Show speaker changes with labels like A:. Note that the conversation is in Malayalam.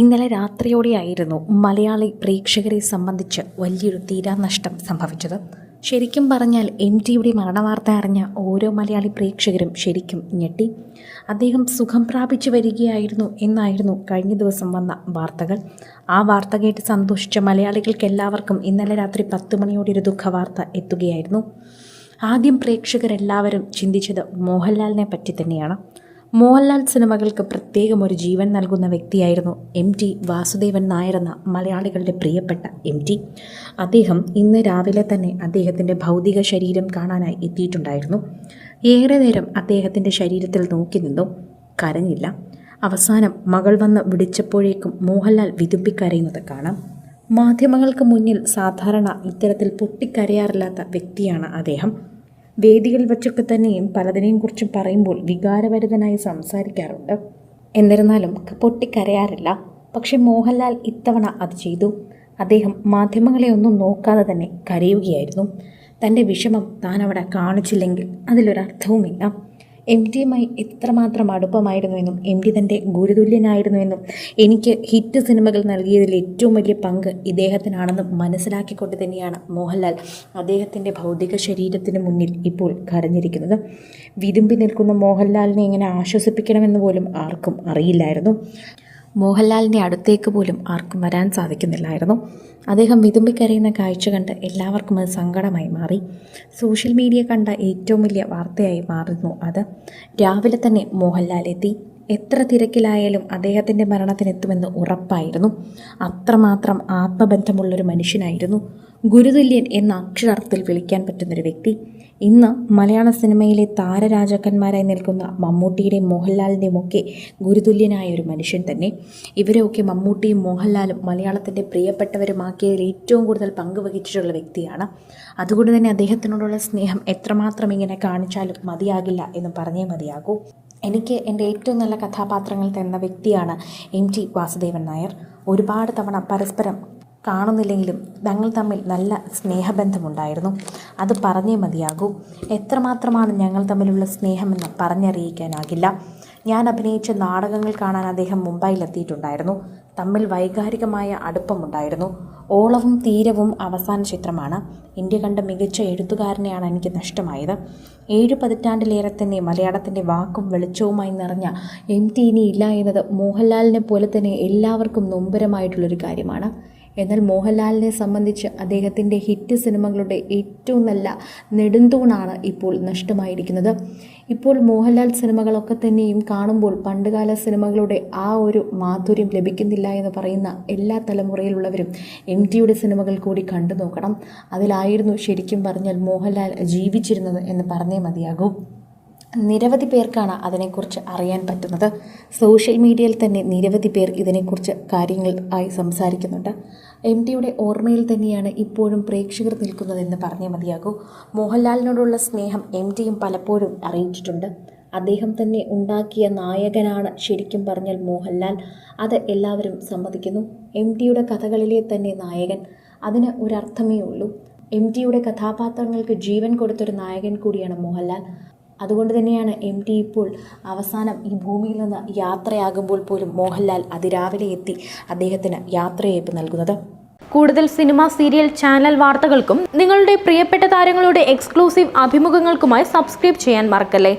A: ഇന്നലെ രാത്രിയോടെയായിരുന്നു മലയാളി പ്രേക്ഷകരെ സംബന്ധിച്ച് വലിയൊരു തീരാനഷ്ടം സംഭവിച്ചത്. ശരിക്കും പറഞ്ഞാൽ എം ടിയുടെ മരണവാർത്ത അറിഞ്ഞ ഓരോ മലയാളി പ്രേക്ഷകരും ശരിക്കും ഞെട്ടി. അദ്ദേഹം സുഖം പ്രാപിച്ചു വരികയായിരുന്നു എന്നായിരുന്നു കഴിഞ്ഞ ദിവസം വന്ന വാർത്തകൾ. ആ വാർത്ത കേട്ട് സന്തോഷിച്ച മലയാളികൾക്ക് എല്ലാവർക്കും ഇന്നലെ രാത്രി പത്ത് മണിയോടെ ഒരു ദുഃഖവാർത്ത എത്തുകയായിരുന്നു. ആദ്യം പ്രേക്ഷകരെല്ലാവരും ചിന്തിച്ചത് മോഹൻലാലിനെ പറ്റി തന്നെയാണ്. മോഹൻലാൽ സിനിമകൾക്ക് പ്രത്യേകം ഒരു ജീവൻ നൽകുന്ന വ്യക്തിയായിരുന്നു എം ടി വാസുദേവൻ നായർ എന്ന മലയാളികളുടെ പ്രിയപ്പെട്ട എം ടി. അദ്ദേഹം ഇന്ന് രാവിലെ തന്നെ അദ്ദേഹത്തിന്റെ ഭൗതിക ശരീരം കാണാനായി എത്തിയിട്ടുണ്ടായിരുന്നു. ഏറെ നേരം അദ്ദേഹത്തിന്റെ ശരീരത്തിൽ നോക്കി നിന്നു. കരഞ്ഞില്ല. അവസാനം മകൾ വന്ന് വിളിച്ചപ്പോഴേക്കും മോഹൻലാൽ വിതുമ്പിക്കരയുന്നത് കാണാം. മാധ്യമങ്ങൾക്ക് മുന്നിൽ സാധാരണ ഇത്തരത്തിൽ പൊട്ടിക്കരയാറില്ലാത്ത വ്യക്തിയാണ് അദ്ദേഹം. വേദികളിൽ വച്ചൊക്കെ തന്നെയും പലതിനെയും കുറിച്ച് പറയുമ്പോൾ വികാരഭരിതനായി സംസാരിക്കാറുണ്ട്. എന്നിരുന്നാലും പൊട്ടിക്കരയാറില്ല. പക്ഷേ മോഹൻലാൽ ഇത്തവണ അത് ചെയ്തു. അദ്ദേഹം മാധ്യമങ്ങളെ ഒന്നും നോക്കാതെ തന്നെ കരയുകയായിരുന്നു. തന്റെ വിഷമം താൻ അവിടെ കാണിച്ചില്ലെങ്കിൽ അതിലൊരർത്ഥവുമില്ല. എം ഡിയുമായി എത്രമാത്രം അടുപ്പമായിരുന്നുവെന്നും എം ഡി തന്റെ ഗുരുതുല്യനായിരുന്നുവെന്നും എനിക്ക് ഹിറ്റ് സിനിമകൾ നൽകിയതിൽ ഏറ്റവും വലിയ പങ്ക് ഇദ്ദേഹത്തിനാണെന്നും മനസ്സിലാക്കിക്കൊണ്ട് തന്നെയാണ് മോഹൻലാൽ അദ്ദേഹത്തിന്റെ ഭൗതിക ശരീരത്തിന് മുന്നിൽ ഇപ്പോൾ കരഞ്ഞിരിക്കുന്നത്. വിതുമ്പി നിൽക്കുന്ന മോഹൻലാലിനെ എങ്ങനെ ആശ്വസിപ്പിക്കണമെന്ന് പോലും ആർക്കും അറിയില്ലായിരുന്നു. മോഹൻലാലിന്റെ അടുത്തേക്ക് പോലും ആർക്കും വരാൻ സാധിക്കുന്നില്ലായിരുന്നു. അദ്ദേഹം വിതുമ്പിക്കരയുന്ന കാഴ്ച കണ്ട് എല്ലാവർക്കും അത് സങ്കടമായി മാറി. സോഷ്യൽ മീഡിയ കണ്ട ഏറ്റവും വലിയ വാർത്തയായി മാറുന്നു അത്. രാവിലെ തന്നെ മോഹൻലാൽ എത്തി എത്ര തിരക്കിലായാലും അദ്ദേഹത്തിന്റെ മരണത്തിനെത്തുമെന്ന് ഉറപ്പായിരുന്നു. അത്രമാത്രം ആത്മബന്ധമുള്ളൊരു മനുഷ്യനായിരുന്നു. ഗുരുതുല്യൻ എന്ന അക്ഷരാർത്ഥത്തിൽ വിളിക്കാൻ പറ്റുന്നൊരു വ്യക്തി. ഇന്ന് മലയാള സിനിമയിലെ താരരാജാക്കന്മാരായി നിൽക്കുന്ന മമ്മൂട്ടിയുടെയും മോഹൻലാലിന്റെയും ഒക്കെ ഗുരുതുല്യനായ ഒരു മനുഷ്യൻ തന്നെ. ഇവരെയൊക്കെ മമ്മൂട്ടിയും മോഹൻലാലും മലയാളത്തിന്റെ പ്രിയപ്പെട്ടവരുമാക്കിയതിൽ ഏറ്റവും കൂടുതൽ പങ്കുവഹിച്ചിട്ടുള്ള വ്യക്തിയാണ്. അതുകൊണ്ട് തന്നെ അദ്ദേഹത്തിനോടുള്ള സ്നേഹം എത്രമാത്രം ഇങ്ങനെ കാണിച്ചാലും മതിയാകില്ല എന്ന് പറഞ്ഞേ മതിയാകൂ. എനിക്ക് എന്റെ ഏറ്റവും നല്ല കഥാപാത്രങ്ങൾ തന്ന വ്യക്തിയാണ് എം ടി വാസുദേവൻ നായർ. ഒരുപാട് തവണ പരസ്പരം കാണുന്നില്ലെങ്കിലും ഞങ്ങൾ തമ്മിൽ നല്ല സ്നേഹബന്ധമുണ്ടായിരുന്നു. അത് പറഞ്ഞേ മതിയാകൂ. എത്രമാത്രമാണ് ഞങ്ങൾ തമ്മിലുള്ള സ്നേഹമെന്ന് പറഞ്ഞറിയിക്കാനാകില്ല. ഞാൻ അഭിനയിച്ച നാടകങ്ങൾ കാണാൻ അദ്ദേഹം മുംബൈയിലെത്തിയിട്ടുണ്ടായിരുന്നു. തമ്മിൽ വൈകാരികമായ അടുപ്പമുണ്ടായിരുന്നു. ഓളവും തീരവും അവസാന ചിത്രമാണ്. ഇന്ത്യ കണ്ട മികച്ച എഴുത്തുകാരനെയാണ് എനിക്ക് നഷ്ടമായത്. ഏഴ് പതിറ്റാണ്ടിലേറെ തന്നെ മലയാളത്തിന്റെ വാക്കും വെളിച്ചവുമായി നിറഞ്ഞ എം ടി ഇനി ഇല്ല എന്നത് മോഹൻലാലിനെ പോലെ തന്നെ എല്ലാവർക്കും നൊമ്പരമായിട്ടുള്ളൊരു കാര്യമാണ്. എന്നാൽ മോഹൻലാലിനെ സംബന്ധിച്ച് അദ്ദേഹത്തിന്റെ ഹിറ്റ് സിനിമകളുടെ ഏറ്റവും നല്ല നെടുന്തൂണാണ് ഇപ്പോൾ നഷ്ടമായിരിക്കുന്നത്. ഇപ്പോൾ മോഹൻലാൽ സിനിമകളൊക്കെ തന്നെയും കാണുമ്പോൾ പണ്ടുകാല സിനിമകളുടെ ആ ഒരു മാധുര്യം ലഭിക്കുന്നില്ല എന്ന് പറയുന്ന എല്ലാ തലമുറയിലുള്ളവരും എം ടിയുടെ സിനിമകൾ കൂടി കണ്ടു നോക്കണം. അതിലായിരുന്നു ശരിക്കും പറഞ്ഞാൽ മോഹൻലാൽ ജീവിച്ചിരുന്നത് എന്ന് പറഞ്ഞേ മതിയാകൂ. നിരവധി പേർക്കാണ് അതിനെക്കുറിച്ച് അറിയാൻ പറ്റുന്നത്. സോഷ്യൽ മീഡിയയിൽ തന്നെ നിരവധി പേർ ഇതിനെക്കുറിച്ച് കാര്യങ്ങൾ ആയി സംസാരിക്കുന്നുണ്ട്. എം ടിയുടെ ഓർമ്മയിൽ തന്നെയാണ് ഇപ്പോഴും പ്രേക്ഷകർ നിൽക്കുന്നതെന്ന് പറഞ്ഞേ മതിയാകൂ. മോഹൻലാലിനോടുള്ള സ്നേഹം എം ടിയും പലപ്പോഴും അറിയിച്ചിട്ടുണ്ട്. അദ്ദേഹം തന്നെ ഉണ്ടാക്കിയ നായകനാണ് ശരിക്കും പറഞ്ഞാൽ മോഹൻലാൽ. അത് എല്ലാവരും സമ്മതിക്കുന്നു. എം ടിയുടെ കഥകളിലെ തന്നെ നായകൻ. അതിന് ഒരർത്ഥമേ ഉള്ളൂ. എം ടിയുടെ കഥാപാത്രങ്ങൾക്ക് ജീവൻ കൊടുത്തൊരു നായകൻ കൂടിയാണ് മോഹൻലാൽ. അതുകൊണ്ട് തന്നെയാണ് എം ടി ഇപ്പോൾ അവസാനം ഈ ഭൂമിയിൽ നിന്ന് യാത്രയാകുമ്പോൾ പോലും മോഹൻലാൽ അതിരാവിലെ എത്തി അദ്ദേഹത്തിന് യാത്രയയപ്പ് നൽകുന്നത്.
B: കൂടുതൽ സിനിമ സീരിയൽ ചാനൽ വാർത്തകൾക്കും നിങ്ങളുടെ പ്രിയപ്പെട്ട താരങ്ങളുടെ എക്സ്ക്ലൂസീവ് അഭിമുഖങ്ങൾക്കുമായി സബ്സ്ക്രൈബ് ചെയ്യാൻ മറക്കല്ലേ?